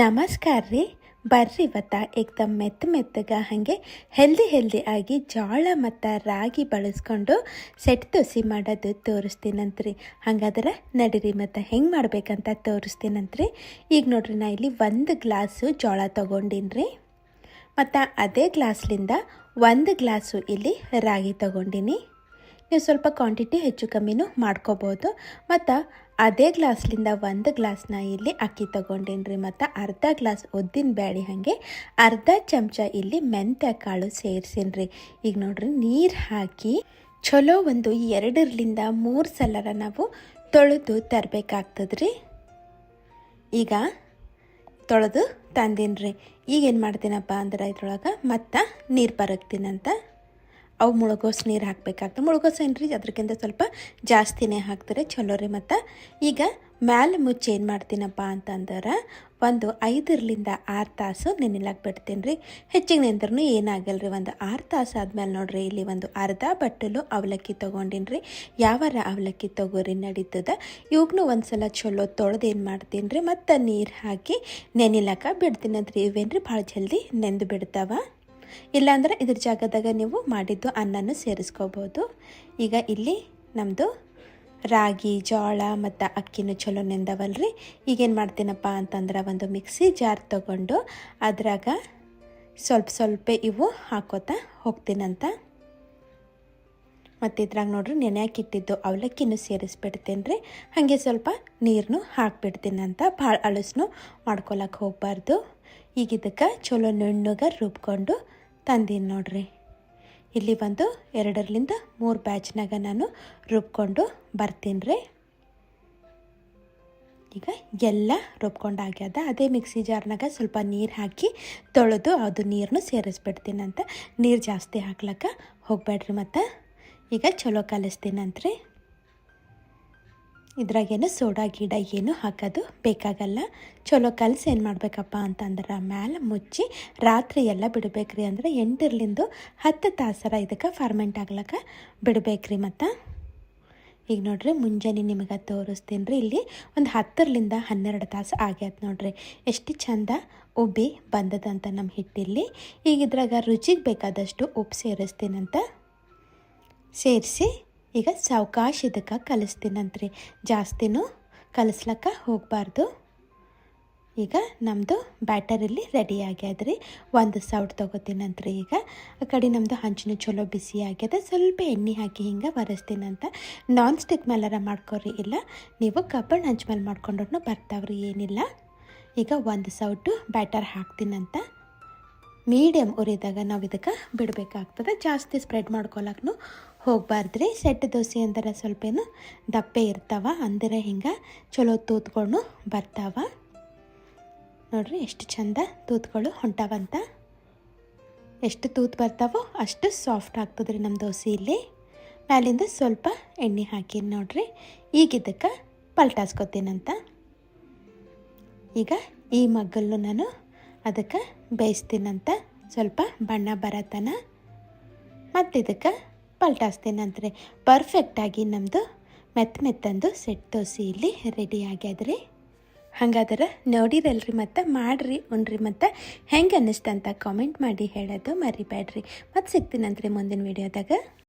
ನಮಸ್ಕಾರ ರೀ. ಬರ್ರಿ ಇವತ್ತ ಏಕ್ದಮ್ ಮೆತ್ತ ಮೆತ್ತಗ ಹಾಗೆ ಹೆಲ್ದಿ ಹೆಲ್ದಿ ಆಗಿ ಜೋಳ ಮತ್ತು ರಾಗಿ ಬಳಸ್ಕೊಂಡು ಸೆಟ್ ದೋಸೆ ಮಾಡೋದು ತೋರಿಸ್ತೀನಂತ್ರಿ. ಹಾಗಾದ್ರೆ ನಡೀರಿ ಮತ್ತು ಹೆಂಗೆ ಮಾಡ್ಬೇಕಂತ ತೋರಿಸ್ತೀನಂತ್ರಿ. ಈಗ ನೋಡ್ರಿ ನಾ ಇಲ್ಲಿ ಒಂದು ಗ್ಲಾಸು ಜೋಳ ತೊಗೊಂಡಿನ್ರಿ ಮತ್ತು ಅದೇ ಗ್ಲಾಸ್ಲಿಂದ ಒಂದು ಗ್ಲಾಸು ಇಲ್ಲಿ ರಾಗಿ ತೊಗೊಂಡಿನಿ. ನೀವು ಸ್ವಲ್ಪ ಕ್ವಾಂಟಿಟಿ ಹೆಚ್ಚು ಕಮ್ಮಿನೂ ಮಾಡ್ಕೋಬೋದು. ಮತ್ತು ಅದೇ ಗ್ಲಾಸ್ಲಿಂದ ಒಂದು ಗ್ಲಾಸ್ನ ಇಲ್ಲಿ ಅಕ್ಕಿ ತೊಗೊಂಡೇನ್ರಿ ಮತ್ತು ಅರ್ಧ ಗ್ಲಾಸ್ ಉದ್ದಿನ ಬ್ಯಾಳಿ ಹಾಗೆ, ಅರ್ಧ ಚಮಚ ಇಲ್ಲಿ ಮೆಂತ್ಯ ಕಾಳು ಸೇರಿಸಿನ್ರಿ. ಈಗ ನೋಡ್ರಿ ನೀರು ಹಾಕಿ ಚಲೋ ಒಂದು ಎರಡರಿಂದ ಮೂರು ಸಲರ ನಾವು ತೊಳೆದು ತರಬೇಕಾಗ್ತದ್ರಿ. ಈಗ ತೊಳೆದು ತಂದೀನಿ ಈಗ ಏನು ಮಾಡ್ತೀನಪ್ಪ ಅಂದ್ರೆ ಇದ್ರೊಳಗೆ ಮತ್ತು ನೀರು ಬರಕ್ತೀನಂತ ಅವು ಮುಳುಗೋಸ್ ನೀರು ಹಾಕಬೇಕಾಗ್ತದೆ. ಮುಳುಗೋಸ್ ಏನ್ರಿ? ಅದಕ್ಕಿಂತ ಸ್ವಲ್ಪ ಜಾಸ್ತಿನೇ ಹಾಕ್ತಾರೆ. ಚಲೋ ರೀ ಮತ್ತು. ಈಗ ಮ್ಯಾಲೆ ಮುಚ್ಚಿ ಏನು ಮಾಡ್ತೀನಪ್ಪ ಅಂತಂದ್ರೆ, ಒಂದು ಐದರಿಂದ ಆರು ತಾಸು ನೆನಿಲಾಕ್ ಬಿಡ್ತೀನಿ ರೀ ಹೆಚ್ಚಿಗೆ ನೆಂದ್ರೂ ಏನಾಗಲ್ಲ ರೀ ಒಂದು ಆರು ತಾಸು ಆದಮೇಲೆ ನೋಡ್ರಿ, ಇಲ್ಲಿ ಒಂದು ಅರ್ಧ ಬಟ್ಟಲು ಅವಲಕ್ಕಿ ತೊಗೊಂಡಿನಿ ರೀ ಯಾವಾರ ಅವಲಕ್ಕಿ ತೊಗೋರಿ ನಡೀತದ. ಇವಾಗೂ ಒಂದು ಸಲ ಚಲೋ ತೊಳೆದು ಏನು ಮಾಡ್ತೀನಿ ರೀ ಮತ್ತು ನೀರು ಹಾಕಿ ನೆನಿಲಾಕ ಬಿಡ್ತೀನಿ ಅಂದ್ರೆ ಇವೇನು ರೀ ಭಾಳ ಜಲ್ದಿ ನೆಂದು ಬಿಡ್ತಾವ. ಇಲ್ಲಾಂದ್ರೆ ಇದ್ರ ಜಾಗದಾಗ ನೀವು ಮಾಡಿದ್ದು ಅನ್ನನೂ ಸೇರಿಸ್ಕೋಬೋದು. ಈಗ ಇಲ್ಲಿ ನಮ್ಮದು ರಾಗಿ, ಜೋಳ ಮತ್ತು ಅಕ್ಕಿನೂ ಚಲೋ ನೆಂದವಲ್ರಿ. ಈಗೇನು ಮಾಡ್ತೀನಪ್ಪ ಅಂತಂದ್ರೆ ಒಂದು ಮಿಕ್ಸಿ ಜಾರ್ ತಗೊಂಡು ಅದ್ರಾಗ ಸ್ವಲ್ಪ ಸ್ವಲ್ಪ ಇವು ಹಾಕೋತಾ ಹೋಗ್ತೀನಂತ. ಮತ್ತು ಇದ್ರಾಗ ನೋಡ್ರಿ ನೆನೆಯಾಕಿಟ್ಟಿದ್ದು ಅವಲಕ್ಕಿನೂ ಸೇರಿಸ್ಬಿಡ್ತೀನಿ ರೀ ಹಾಗೆ ಸ್ವಲ್ಪ ನೀರನ್ನು ಹಾಕ್ಬಿಡ್ತೀನಂತ. ಭಾಳ ಅಳಸ್ನು ಮಾಡ್ಕೊಳಕ್ಕೆ ಹೋಗಬಾರ್ದು. ಈಗ ಇದಕ್ಕೆ ಚಲೋ ನುಣ್ಣಗೆ ರುಬ್ಕೊಂಡು ತಂದೀನಿ ನೋಡ್ರಿ. ಇಲ್ಲಿ ಬಂದು ಎರಡರಿಂದ ಮೂರು ಬ್ಯಾಚ್ನಾಗ ನಾನು ರುಬ್ಕೊಂಡು ಬರ್ತೀನಿ ರೀ ಈಗ ಎಲ್ಲ ರುಬ್ಕೊಂಡು ಆಗ್ಯದ. ಅದೇ ಮಿಕ್ಸಿ ಜಾರ್ನಾಗ ಸ್ವಲ್ಪ ನೀರು ಹಾಕಿ ತೊಳೆದು ಅದು ನೀರನ್ನು ಸೇರಿಸ್ಬಿಡ್ತೀನಂತ. ನೀರು ಜಾಸ್ತಿ ಹಾಕ್ಲಕ್ಕ ಹೋಗ್ಬೇಡ್ರಿ ಮತ್ತು. ಈಗ ಚಲೋ ಕಲಿಸ್ತೀನಂತ್ರಿ. ಇದ್ರಾಗೇನು ಸೋಡಾ ಗಿಡ ಏನು ಹಾಕೋದು ಬೇಕಾಗಲ್ಲ. ಚಲೋ ಕಲಸಿ ಏನು ಮಾಡಬೇಕಪ್ಪ ಅಂತಂದ್ರೆ ಮ್ಯಾಲೆ ಮುಚ್ಚಿ ರಾತ್ರಿ ಎಲ್ಲ ಬಿಡಬೇಕ್ರಿ ಅಂದ್ರೆ ಎಂಟರ್ಲಿಂದ ಹತ್ತು ತಾಸರ ಇದಕ್ಕೆ ಫರ್ಮೆಂಟ್ ಆಗ್ಲಕ್ಕ ಬಿಡಬೇಕ್ರಿ ಮತ್ತು. ಈಗ ನೋಡ್ರಿ ಮುಂಜಾನೆ ನಿಮಗೆ ತೋರಿಸ್ತೀನಿ ರೀ ಇಲ್ಲಿ ಒಂದು ಹತ್ತರಿಂದ ಹನ್ನೆರಡು ತಾಸು ಆಗ್ಯಾದ ನೋಡ್ರಿ. ಎಷ್ಟು ಚಂದ ಉಬ್ಬಿ ಬಂದದಂತ ನಮ್ಮ ಹಿಟ್ಟಿಲ್ಲಿ. ಈಗ ಇದ್ರಾಗ ರುಚಿಗೆ ಬೇಕಾದಷ್ಟು ಉಪ್ಪು ಸೇರಿಸ್ತೀನಂತ. ಸೇರಿಸಿ ಈಗ ಸಾವಕಾಶ ಇದಕ್ಕೆ ಕಲಿಸ್ತೀನಂತ್ರಿ. ಜಾಸ್ತಿನೂ ಕಲಿಸ್ಲಕ್ಕ ಹೋಗಬಾರ್ದು. ಈಗ ನಮ್ಮದು ಬ್ಯಾಟರಲ್ಲಿ ರೆಡಿ ಆಗ್ಯದ್ರಿ. ಒಂದು ಸೌಟ್ ತೊಗೋತೀನಂತ್ರಿ ಈಗ. ಆ ಕಡೆ ನಮ್ಮದು ಹಂಚಿನ ಚಲೋ ಬಿಸಿ ಆಗ್ಯದ. ಸ್ವಲ್ಪ ಎಣ್ಣೆ ಹಾಕಿ ಹಿಂಗೆ ಬರೆಸ್ತೀನಂತ ನಾನ್ ಸ್ಟಿಕ್ ಮೇಲಾರ ಮಾಡ್ಕೊರಿ. ಇಲ್ಲ, ನೀವು ಕಬ್ಬಣ್ಣ ಹಂಚು ಮೇಲೆ ಮಾಡ್ಕೊಂಡ್ರೂ ಬರ್ತಾವ್ರಿ, ಏನಿಲ್ಲ. ಈಗ ಒಂದು ಸೌಟು ಬ್ಯಾಟರ್ ಹಾಕ್ತೀನಂತ. ಮೀಡಿಯಮ್ ಉರಿದಾಗ ನಾವು ಇದಕ್ಕೆ ಬಿಡಬೇಕಾಗ್ತದೆ. ಜಾಸ್ತಿ ಸ್ಪ್ರೆಡ್ ಮಾಡ್ಕೊಳಕ್ಕೂ ಹೋಗ್ಬಾರ್ದ್ರಿ. ಸೆಟ್ ದೋಸೆ ಅಂದ್ರೆ ಸ್ವಲ್ಪೇನು ದಪ್ಪೆ ಇರ್ತಾವ, ಅಂದರೆ ಹಿಂಗೆ ಚಲೋ ತೂತ್ಕೊಂಡು ಬರ್ತಾವ. ನೋಡ್ರಿ ಎಷ್ಟು ಚಂದ ತೂತ್ಗಳು ಹೊಂಟಾವಂತ. ಎಷ್ಟು ತೂತ್ ಬರ್ತಾವೋ ಅಷ್ಟು ಸಾಫ್ಟ್ ಆಗ್ತದ್ರಿ ನಮ್ಮ ದೋಸೆ ಇಲ್ಲಿ. ಮ್ಯಾಲಿಂದ ಸ್ವಲ್ಪ ಎಣ್ಣೆ ಹಾಕಿ ನೋಡ್ರಿ. ಈಗ ಇದಕ್ಕೆ ಪಲ್ಟಾಸ್ಕೊತೀನಂತ. ಈಗ ಈ ಮಗ್ಗಲ್ಲು ನಾನು ಅದಕ್ಕೆ ಬೇಯಿಸ್ತೀನಂತ. ಸ್ವಲ್ಪ ಬಣ್ಣ ಬರತನ. ಮತ್ತು ಇದಕ್ಕೆ ಪಲ್ಟಾಸ್ತೀನಂತ್ರಿ ಪರ್ಫೆಕ್ಟಾಗಿ ನಮ್ಮದು ಮೆತ್ತ ಮೆತ್ತಂದು ಸೆಟ್ ದೋಸೆ ಇಲ್ಲಿ ರೆಡಿ ಆಗ್ಯಾದ್ರಿ. ಹಂಗಾದ್ರೆ ನೋಡಿರಲ್ರಿ ಮತ್ತು, ಮಾಡಿರಿ, ಉಣ್ರಿ ಮತ್ತು, ಹೆಂಗೆ ಅನ್ನಿಸ್ತಂತ ಕಾಮೆಂಟ್ ಮಾಡಿ ಹೇಳೋದು ಮರಿಬೇಡ್ರಿ ಮತ್ತು ಸಿಗ್ತೀನಂತ್ರಿ ಮುಂದಿನ ವೀಡಿಯೋದಾಗ